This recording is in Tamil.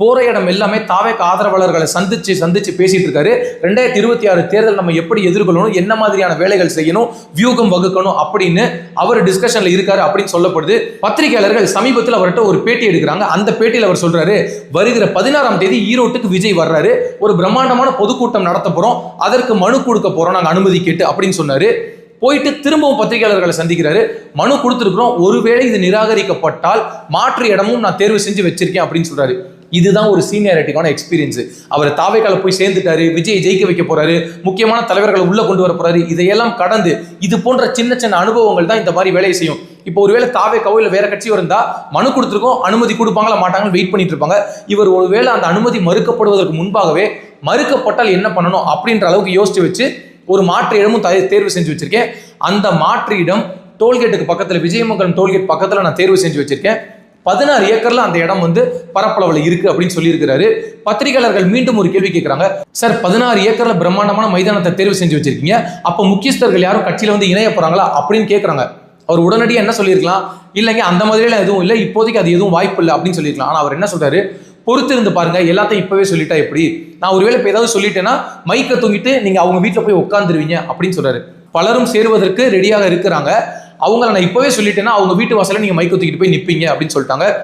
போற இடம் எல்லாமே தாவேக்கு ஆதரவாளர்களை சந்திச்சு சந்திச்சு பேசிட்டு இருக்காரு. ரெண்டாயிரத்தி இருபத்தி ஆறு தேர்தல் நம்ம எப்படி எதிர்கொள்ளணும் என்ன மாதிரியான வேலைகள் செய்யணும் வியூகம் வகுக்கணும் அப்படின்னு அவர் டிஸ்கஷன்ல இருக்காரு அப்படின்னு சொல்லப்படுது. பத்திரிகையாளர்கள் சமீபத்தில் அவர்கிட்ட ஒரு பேட்டி எடுக்கிறாங்க. அந்த பேட்டியில் அவர் சொல்றாரு வருகிற பதினாறாம் தேதி ஈரோட்டுக்கு விஜய் வர்றாரு. ஒரு பிரம்மாண்டமான பொதுக்கூட்டம் நடத்த போறோம். அதற்கு மனு கொடுக்க போறோம். நாங்கள் அனுமதி கேட்டு அப்படின்னு சொன்னாரு. போயிட்டு திரும்பவும் பத்திரிகையாளர்களை சந்திக்கிறாரு. மனு கொடுத்துருக்குறோம். ஒருவேளை இது நிராகரிக்கப்பட்டால் மாற்று இடமும் நான் தேர்வு செஞ்சு வச்சிருக்கேன் அப்படின்னு சொல்றாரு. இதுதான் ஒரு சீனியாரிட்டிக்கான எக்ஸ்பீரியன்ஸ் அவர் தாவைக்கால போய் சேர்ந்துட்டாரு விஜய் ஜெயிக்க வைக்க போறாரு முக்கியமான தலைவர்களை உள்ள கொண்டு வர போறாரு இதையெல்லாம் கடந்து இது போன்ற சின்ன சின்ன அனுபவங்கள் தான் இந்த மாதிரி வேலையை செய்யும். இப்போ ஒருவேளை தாவேக்காவோ இல்லை வேற கட்சியோ இருந்தா மனு கொடுத்துருக்கோம் அனுமதி கொடுப்பாங்களா மாட்டாங்கன்னு வெயிட் பண்ணிட்டு இருப்பாங்க. இவர் ஒருவேளை அந்த அனுமதி மறுக்கப்படுவதற்கு முன்பாகவே மறுக்கப்பட்டால் என்ன பண்ணணும் அப்படின்ற அளவுக்கு யோசிச்சு வச்சு ஒரு மாற்று இடமும் தேர்வு செஞ்சு வச்சிருக்கேன். அந்த மாற்று இடம் டோல்கேட்டுக்கு பக்கத்தில் விஜயமங்கலம் டோல்கேட் பக்கத்தில் நான் தேர்வு செஞ்சு வச்சிருக்கேன். பதினாறு ஏக்கர்ல அந்த இடம் வந்து பரப்பளவில் இருக்கு அப்படின்னு சொல்லியிருக்கிறாரு. பத்திரிகையாளர்கள் மீண்டும் ஒரு கேள்வி கேட்குறாங்க சார் பதினாறு ஏக்கர்ல பிரம்மாண்டமான மைதானத்தை தேர்வு செஞ்சு வச்சிருக்கீங்க. அப்போ முக்கியஸ்தர்கள் யாரும் கட்சியில வந்து இணைய போறாங்களா? அப்படின்னு கேட்குறாங்க அவர் உடனடியாக என்ன சொல்லியிருக்கலாம்? இல்லைங்க அந்த மாதிரியெல்லாம் எதுவும் இல்லை. இப்போதைக்கு அது எதுவும் வாய்ப்பு இல்லை. அப்படின்னு சொல்லியிருக்கலாம். ஆனால் அவர் என்ன சொல்றாரு? பொறுத்து இருந்து பாருங்க. எல்லாத்தையும் இப்பவே சொல்லிட்டா எப்படி? நான் ஒருவேளை இப்போ ஏதாவது சொல்லிட்டேன்னா மைக்கை தூங்கிட்டு நீங்க அவங்க வீட்டில் போய் உட்காந்துருவீங்க அப்படின்னு சொல்றாரு. பலரும் சேருவதற்கு ரெடியாக இருக்கிறாங்க. அவங்கள நான் இப்பவே சொல்லிட்டேன்னா அவங்க வீட்டு வாசலில் நீங்க மைக் தூக்கிட்டு போய் நிப்பீங்க அப்படின்னு சொல்லிட்டாங்க.